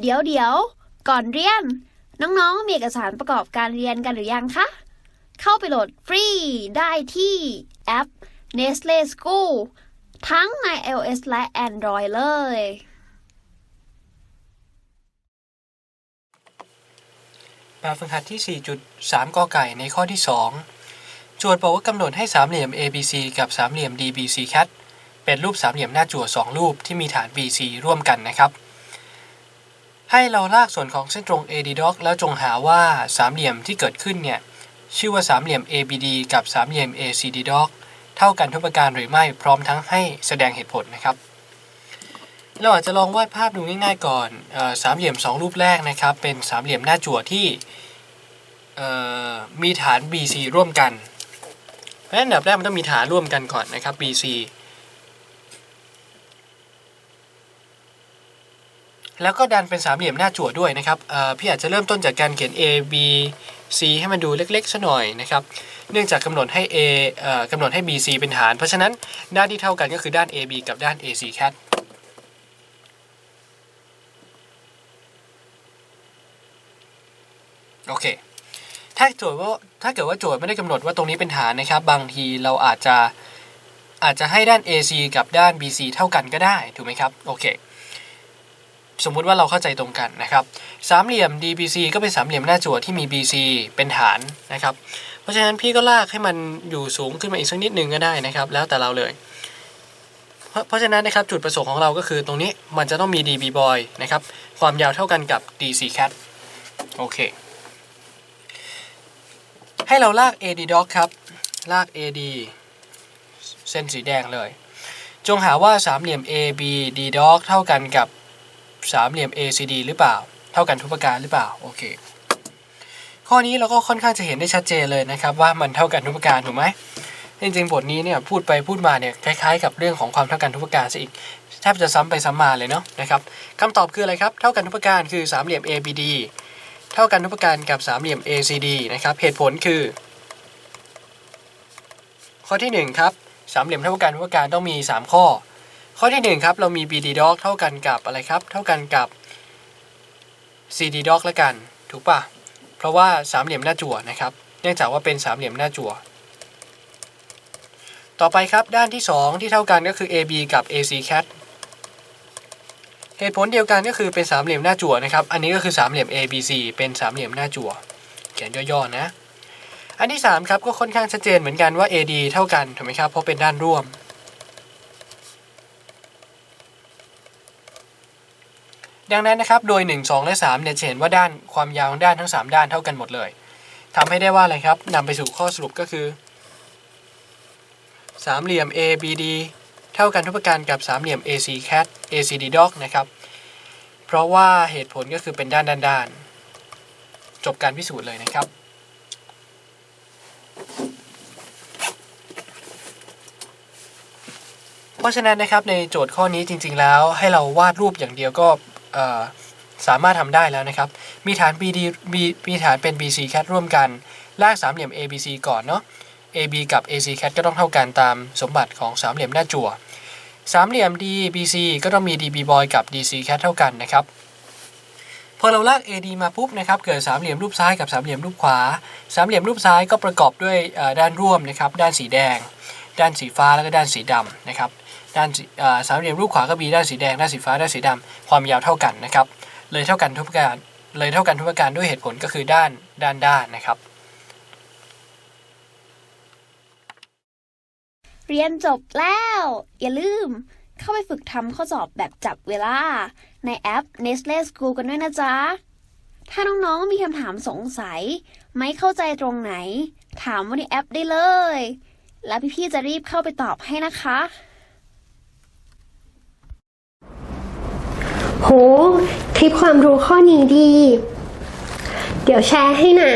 เดี๋ยวเดี๋ยว ก่อนเรียน น้องๆ มีเอกสารประกอบการเรียนกันหรือยังคะ เข้าไปโหลดฟรีได้ที่แอป Nestle School ทั้งใน iOS และ Android เลย แบบฝึกหัดที่ 4.3 กอไก่ในข้อที่ 2 โจทย์บอกว่ากำหนดให้สามเหลี่ยม ABC กับสามเหลี่ยม DBC cat เป็นรูปสามเหลี่ยมหน้าจั่ว 2 รูปที่มีฐาน BC ร่วมกันนะครับ ให้เราลากส่วนของเส้นตรง AD dot แล้วจงหาว่าสามเหลี่ยมที่เกิดขึ้นเนี่ยชื่อว่าสามเหลี่ยม ABD กับสามเหลี่ยม ACD dot เท่ากันทุกประการหรือไม่พร้อมทั้งให้แสดงเหตุผลนะครับเราอาจจะลองวาดภาพดูง่ายๆก่อนออสามเหลี่ยม 2 รูปแรกนะครับ เป็นสามเหลี่ยมหน้าจั่วที่มีฐาน BC ร่วมกันเพราะฉะนั้นอันดับแรกมันต้องมีฐานร่วมกันก่อนนะครับ BC แล้วก็ดันเป็นสามเหลี่ยมหน้าจั่วด้วยนะครับพี่อาจจะเริ่มต้นจากการเขียน A B C ให้มันดูเล็กๆซะหน่อยนะครับ เนื่องจากกำหนดให้ A เอ่อกำหนดให้ BC เป็นฐาน เพราะฉะนั้นด้านที่เท่ากันก็คือด้าน AB กับด้าน AC cat โอเค ถ้าโจทย์ว่าถ้าเกิดว่าโจทย์ไม่ได้กำหนดว่าตรงนี้เป็นฐานนะครับ บางทีเราอาจจะอาจจะให้ด้าน AC กับด้าน BC เท่ากันก็ได้ ถูกไหมครับ โอเค สมมุติว่าเราเข้าใจตรงกันนะครับสามเหลี่ยม DBC ก็เป็นสามเหลี่ยมหน้าจั่วที่มี BC เป็นฐานนะครับ เพราะฉะนั้นพี่ก็ลากให้มันอยู่สูงขึ้นมาอีกสักนิดนึงก็ได้นะครับ แล้วแต่เราเลย เพราะฉะนั้นนะครับจุดประสงค์ของเราก็คือตรงนี้มันจะต้องมี DB boy นะครับความยาวเท่ากันกับ DC cat โอเค ให้เราลาก AD dot ครับ ลาก AD เส้นสีแดงเลย จงหาว่าสามเหลี่ยม AB D dot เท่ากันกับ สามเหลี่ยม ACD หรือเปล่า เท่ากันทุกประการหรือเปล่าโอเคข้อนี้เราก็ค่อนข้างจะเห็นได้ชัดเจนเลยนะครับ ว่ามันเท่ากันทุกประการถูกไหมจริงๆบทนี้เนี่ยพูดไปพูดมาเนี่ยคล้ายๆ กับเรื่องของความเท่ากันทุกประการซะอีกแทบจะซ้ำไปซ้ำมาเลยเนาะนะครับคำตอบคืออะไรครับ เท่ากันทุกประการคือสามเหลี่ยม ABD เท่ากันทุกประการกับสามเหลี่ยม ACD นะครับเหตุผลคือ ข้อที่1ครับสามเหลี่ยมเท่ากันทุกประการต้องมี 3 ข้อ ข้อที่ 1 ครับ เรามี BD dog เท่ากันกับอะไรครับ เท่ากันกับ CD dog ละกัน ถูกปะเพราะว่าสามเหลี่ยมหน้าจั่วนะครับ เนื่องจากว่าเป็นสามเหลี่ยมหน้าจั่ว ต่อไปครับด้านที่ 2 ที่เท่ากันก็คือ AB กับ AC cat เหตุผลเดียวกันก็คือเป็นสามเหลี่ยมหน้าจั่วนะครับ อันนี้ก็คือสามเหลี่ยม ABC เป็นสามเหลี่ยมหน้าจั่ว เขียนย่อๆนะ อันที่3ครับก็ค่อนข้างชัดเจนเหมือนกันว่า AD เท่ากันถูกไหมครับ เพราะเป็นด้านร่วม ดังนั้นนะครับโดย 1 2 และ 3 เนี่ยจะเห็นว่าด้านความยาวของด้านทั้ง 3 ด้านเท่ากันหมดเลยทำให้ได้ว่าอะไรครับนำไปสู่ข้อสรุปก็คือ สามเหลี่ยม ABD เท่ากันทุกประการกับสามเหลี่ยม AC cat ACD dog นะครับ เพราะว่าเหตุผลก็คือเป็นด้านด้านๆจบการพิสูจน์เลยนะครับเพราะฉะนั้นนะครับในโจทย์ข้อนี้จริง ๆ แล้วให้เราวาดรูปอย่างเดียวก็ สามารถทำได้แล้วนะครับ มีฐาน BD มีฐานเป็น BC cat ร่วมกัน ลากสามเหลี่ยม ABC ก่อนเนาะ AB กับ AC cat ก็ต้องเท่ากันตามสมบัติของสามเหลี่ยมหน้าจั่วสามเหลี่ยม DBC ก็ต้องมี DB boy กับ DC cat เท่ากันนะครับพอเราลาก AD มาปุ๊บนะครับ เกิดสามเหลี่ยมรูปซ้ายกับสามเหลี่ยมรูปขวา สามเหลี่ยมรูปซ้ายก็ประกอบด้วยด้านร่วมนะครับ ด้านสีแดง ด้านสีฟ้าแล้วก็ด้านสีดำนะครับ ด้านสามเหลี่ยมรูปขวาก็มีด้านสีแดงด้านสีฟ้าด้านสีดำความยาวเท่ากันนะครับเลยเท่ากันทุกประการเลยเท่ากันทุกประการด้วยเหตุผลก็คือด้านด้านด้านนะครับ เรียนจบแล้ว อย่าลืมเข้าไปฝึกทำข้อสอบแบบจับเวลา ในแอป Nestle School กันด้วยนะจ๊ะ ถ้าน้องๆมีคำถามสงสัย ไม่เข้าใจตรงไหน ถามว่าในแอปได้เลย แล้วพี่ๆจะรีบเข้าไปตอบให้นะคะ โหคลิปความรู้ข้อนี้ดี เดี๋ยวแชร์ให้นะ